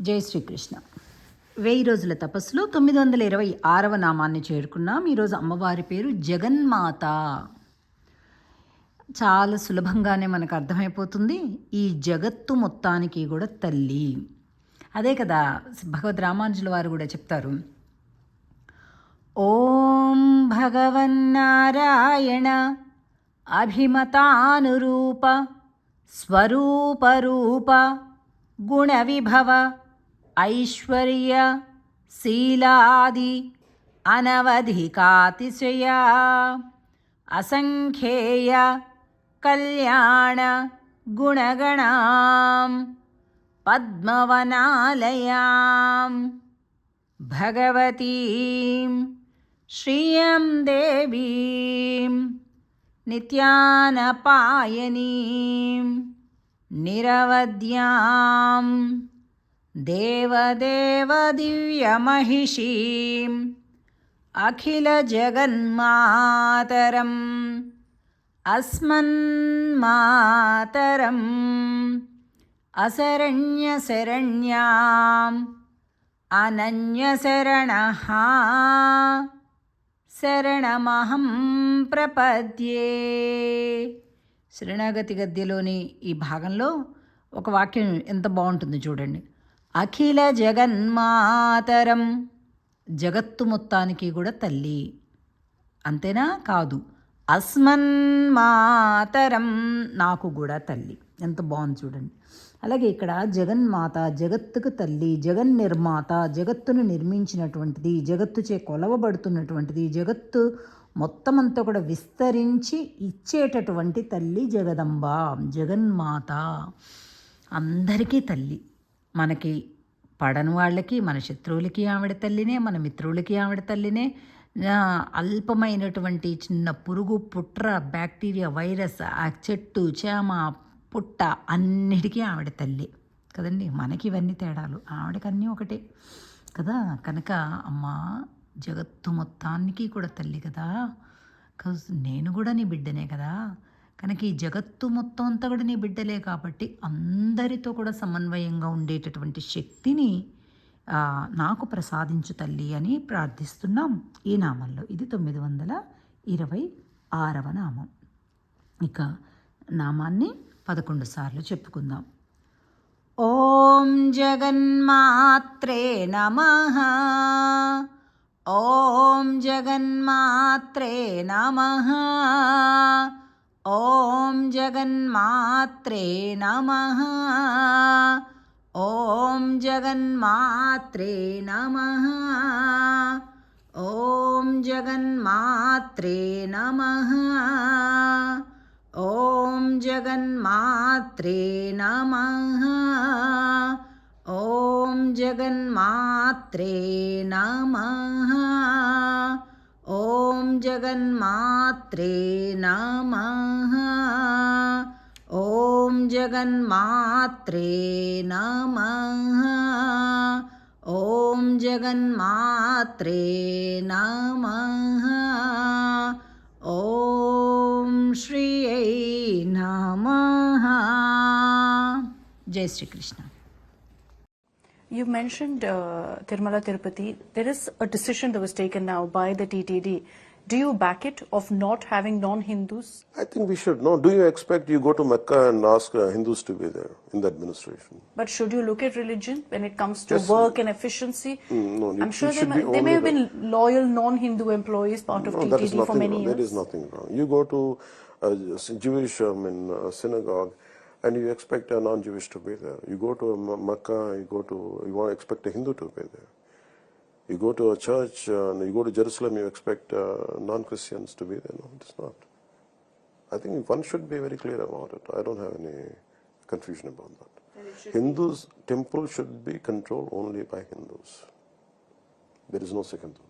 జై శ్రీకృష్ణ. వెయ్యి రోజుల తపస్సులో తొమ్మిది వందల ఇరవై ఆరవ నామాన్ని చేరుకున్నాం. ఈరోజు అమ్మవారి పేరు జగన్మాత. చాలా సులభంగానే మనకు అర్థమైపోతుంది. ఈ జగత్తు మొత్తానికి కూడా తల్లి. అదే కదా భగవద్ రామానుజుల వారు కూడా చెప్తారు. ఓం భగవన్నారాయణ అభిమతానురూప స్వరూపరూప గుణవిభవ ऐश्वर्यशीलादि अनवधिकातिशया। असङ्ख्येयकल्याणगुणगणां पद्मवनालयां भगवतीं श्रियं देवीं नित्यानपायनीं निरवद्याम्। నిరవద్యాం అఖిల జగన్మాతరం అస్మన్మాతరం అశరణ్యశరణ్యాం అనన్యశరణः శరణమహం ప్రపద్యే. శరణాగతి గద్యలోని ఈ భాగంలో ఒక వాక్యం ఎంత బాగుంటుంది చూడండి. అఖిల జగన్మాతరం. జగత్తు మొత్తానికి కూడా తల్లి. అంతేనా? కాదు. అస్మన్ మాతరం నాకు కూడా తల్లి. ఎంత బాగుంది చూడండి. అలాగే ఇక్కడ జగన్మాత జగత్తుకు తల్లి జగన్ నిర్మాత జగత్తును నిర్మించినటువంటిది జగత్తుచే కొలవబడుతున్నటువంటిది జగత్తు మొత్తం అంతా కూడా విస్తరించి ఇచ్చేటటువంటి తల్లి జగదంబ జగన్మాత. అందరికీ తల్లి. మనకి పడని వాళ్ళకి మన శత్రువులకి ఆవిడ తల్లినే మన మిత్రులకి ఆవిడ తల్లినే అల్పమైనటువంటి చిన్న పురుగు పుట్ర బ్యాక్టీరియా వైరస్ ఆ చెట్టు చేమ పుట్ట అన్నిటికీ ఆవిడ తల్లి. కదండి? మనకి ఇవన్నీ తేడాలు. ఆవిడకన్నీ ఒకటే. కదా? కనుక అమ్మ జగత్తు మొత్తానికి కూడా తల్లి కదా. కజ్ నేను కూడా నీ బిడ్డనే కదా. కనుక ఈ జగత్తు మొత్తం అంతా కూడా నీ బిడ్డలే కాబట్టి అందరితో కూడా సమన్వయంగా ఉండేటటువంటి శక్తిని నాకు ప్రసాదించు తల్లి అని ప్రార్థిస్తున్నాం. ఈ నామంలో ఇది తొమ్మిది వందల ఇరవై ఆరవ నామం. ఇక నామాన్ని పదకొండు సార్లు చెప్పుకుందాం. ఓం జగన్మాత్రే నమ. ఓం జగన్మాత్రే నమ. ॐ जगन्मात्रे नमः ॐ जगन्मात्रे नमः ॐ जगन्मात्रे नमः ॐ जगन्मात्रे नमः ॐ जगन्मात्रे नमः ॐ जगन्मात्रे नमः। ॐ जगन्मात्रे नमः। ॐ जगन्मात्रे नमः। ॐ श्रियै नमः। जय Shrikrishna. You mentioned uh, Tirumala Tirupati. There is a decision that was taken now by the TTD. Do you back it of not having non-Hindus? I think we should know. Do you expect you go to Mecca and ask uh, Hindus to be there in the administration? But should you look at religion when it comes to Yes. work and efficiency? Mm, no, you- I'm sure there, may, there may have been loyal non-Hindu employees part of No, TTD for many wrong. years. There is nothing wrong. You go to a Jewish um, in synagogue and you expect a non-Jewish to be there. You go to a Mecca, you go to you want to expect a Hindu to be there. You go to a church, uh, and you go to Jerusalem, you expect uh, non-Christians to be there. No, it's not. I think one should be very clear about it. I don't have any confusion about that. Hindus temple should be controlled only by Hindus. There is no second thought.